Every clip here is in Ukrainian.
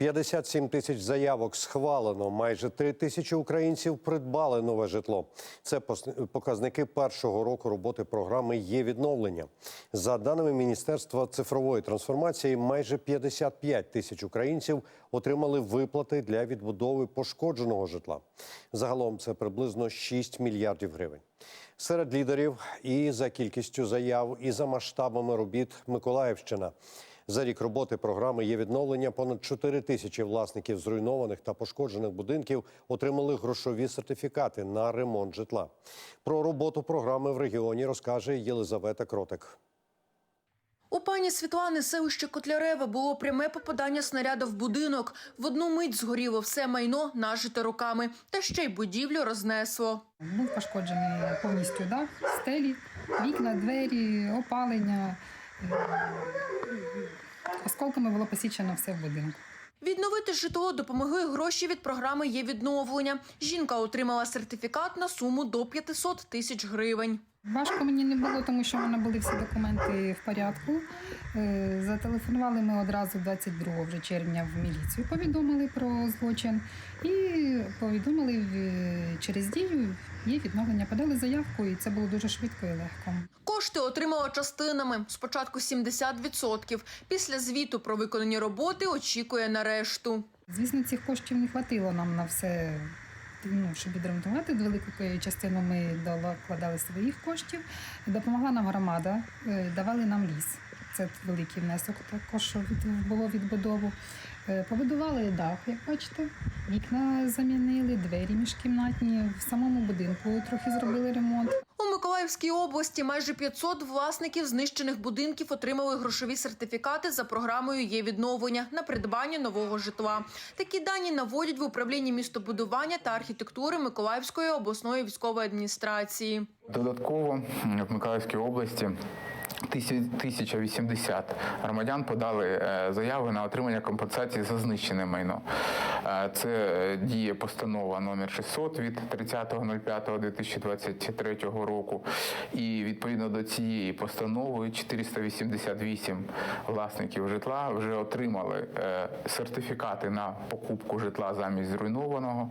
57 тисяч заявок схвалено. Майже 3 тисячі українців придбали нове житло. Це показники першого року роботи програми є відновлення. За даними Міністерства цифрової трансформації, майже 55 тисяч українців отримали виплати для відбудови пошкодженого житла. Загалом це приблизно 6 мільярдів гривень. Серед лідерів і за кількістю заяв, і за масштабами робіт Миколаївщина. За рік роботи програми є відновлення. Понад 4 тисячі власників зруйнованих та пошкоджених будинків отримали грошові сертифікати на ремонт житла. Про роботу програми в регіоні розкаже Єлизавета Кротик. У пані Світлани селище Котляреве було пряме попадання снаряда в будинок. В одну мить згоріло все майно, нажите руками, та ще й будівлю рознесло. Був пошкоджений повністю дах, стелі, вікна, двері, опалення. Е, Осколками було посічено все в будинку. Відновити житло допомогли гроші від програми є відновлення. Жінка отримала сертифікат на суму до 500 тисяч гривень. Важко мені не було, тому що в мене були всі документи в порядку. Е, Зателефонували ми одразу 22 вже червня в міліцію, повідомили про злочин і повідомили через дію є відновлення. Подали заявку, і це було дуже швидко і легко. Кошти отримала частинами. Спочатку 70%. Після звіту про виконані роботи очікує на решту. Звісно, цих коштів не хватило нам на все. Ну, щоб відремонтувати велику частину, ми докладали своїх коштів. Допомогла нам громада, е, давали нам ліс. Це великий внесок також було відбудову. Е, Побудували дах, як бачите, вікна замінили, двері міжкімнатні. В самому будинку трохи зробили ремонт. У Миколаївській області майже 500 власників знищених будинків отримали грошові сертифікати за програмою є відновлення на придбання нового житла. Такі дані наводять в управлінні містобудування та архітектури Миколаївської обласної військової адміністрації. Додатково в Миколаївській області 1080 громадян подали е, заяви на отримання компенсації за знищене майно. Е, Це діє постанова номер 600 від 30.05.2023 року. І відповідно до цієї постанови 488 власників житла вже отримали е, сертифікати на покупку житла замість зруйнованого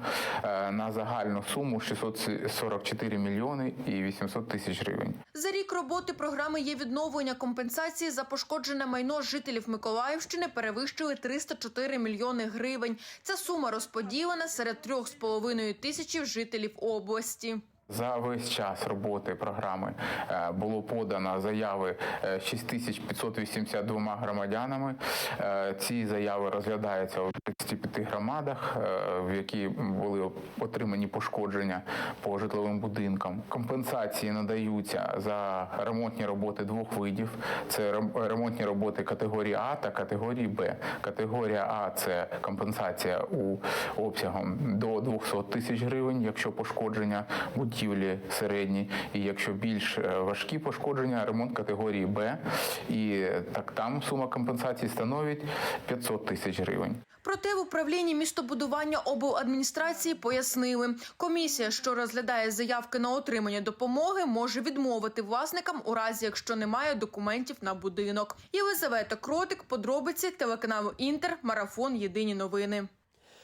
на загальну суму 644 мільйони і 800 тисяч гривень. За рік роботи програми є відновлення компенсації за пошкоджене майно жителів Миколаївщини перевищили 304 мільйони гривень. Ця сума розподілена серед 3,5 тисячі жителів області. За весь час роботи програми е, було подано заяви е, 6582 громадянами. Е, Ці заяви розглядаються у 35 громадах, е, в які були отримані пошкодження по житловим будинкам. Компенсації надаються за ремонтні роботи двох видів: це ремонтні роботи категорії А та категорії Б. Категорія А це компенсація у обсягом до 200 тисяч гривень, якщо пошкодження будівлі середні, і якщо більш е, важкі пошкодження, ремонт категорії Б. І так там сума компенсації становить 500 тисяч гривень. Проте в управлінні містобудування обладміністрації пояснили, комісія, що розглядає заявки на отримання допомоги, може відмовити власникам у разі, якщо немає документів на будинок. Єлизавета Кротик, подробиці телеканалу Інтер, марафон Єдині новини.